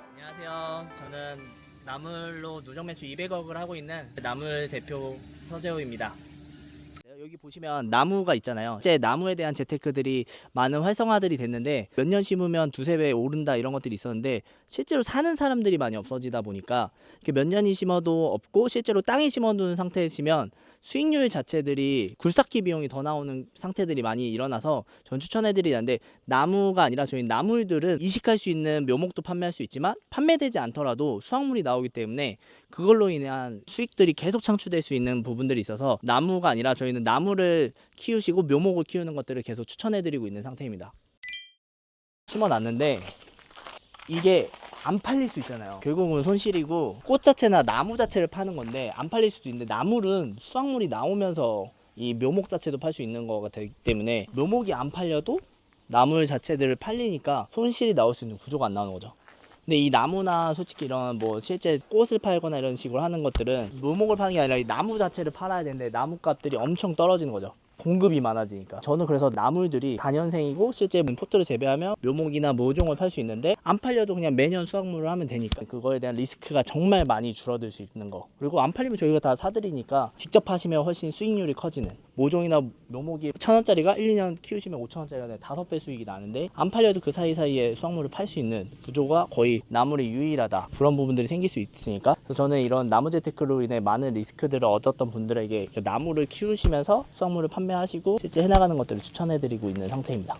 안녕하세요. 저는 나물로 누적 매출 200억을 하고 있는 나물 대표 서재호입니다. 여기 보시면 나무가 있잖아요. 이제 나무에 대한 재테크들이 많은 활성화들이 됐는데 몇 년 심으면 두세 배 오른다 이런 것들이 있었는데 실제로 사는 사람들이 많이 없어지다 보니까 몇 년이 심어도 없고 실제로 땅에 심어둔 상태이시면 수익률 자체들이 굴삭기 비용이 더 나오는 상태들이 많이 일어나서 전 추천해드리는데 나무가 아니라 저희 나물들은 이식할 수 있는 묘목도 판매할 수 있지만 판매되지 않더라도 수확물이 나오기 때문에 그걸로 인한 수익들이 계속 창출될 수 있는 부분들이 있어서 나무가 아니라 저희는 나무를 키우시고 묘목을 키우는 것들을 계속 추천해드리고 있는 상태입니다. 심어놨는데 이게 안 팔릴 수 있잖아요. 결국은 손실이고 꽃 자체나 나무 자체를 파는 건데 안 팔릴 수도 있는데 나물은 수확물이 나오면서 이 묘목 자체도 팔 수 있는 거가 되기 때문에 묘목이 안 팔려도 나물 자체들을 팔리니까 손실이 나올 수 있는 구조가 안 나오는 거죠. 근데 이 나무나 솔직히 이런 뭐 실제 꽃을 팔거나 이런 식으로 하는 것들은 묘목을 파는 게 아니라 이 나무 자체를 팔아야 되는데 나무 값들이 엄청 떨어지는 거죠. 공급이 많아지니까 저는 그래서 나물들이 다년생이고 실제 포트를 재배하면 묘목이나 모종을 팔 수 있는데 안 팔려도 그냥 매년 수확물을 하면 되니까 그거에 대한 리스크가 정말 많이 줄어들 수 있는 거 그리고 안 팔리면 저희가 다 사드리니까 직접 하시면 훨씬 수익률이 커지는 모종이나 묘목이 천 원짜리가 1, 2년 키우시면 5천 원짜리가 다섯 배 수익이 나는데 안 팔려도 그 사이사이에 수확물을 팔 수 있는 구조가 거의 나물이 유일하다. 그런 부분들이 생길 수 있으니까. 저는 이런 나무 재테크로 인해 많은 리스크들을 얻었던 분들에게 그 나무를 키우시면서 수확물을 판매하시고 실제 해나가는 것들을 추천해드리고 있는 상태입니다.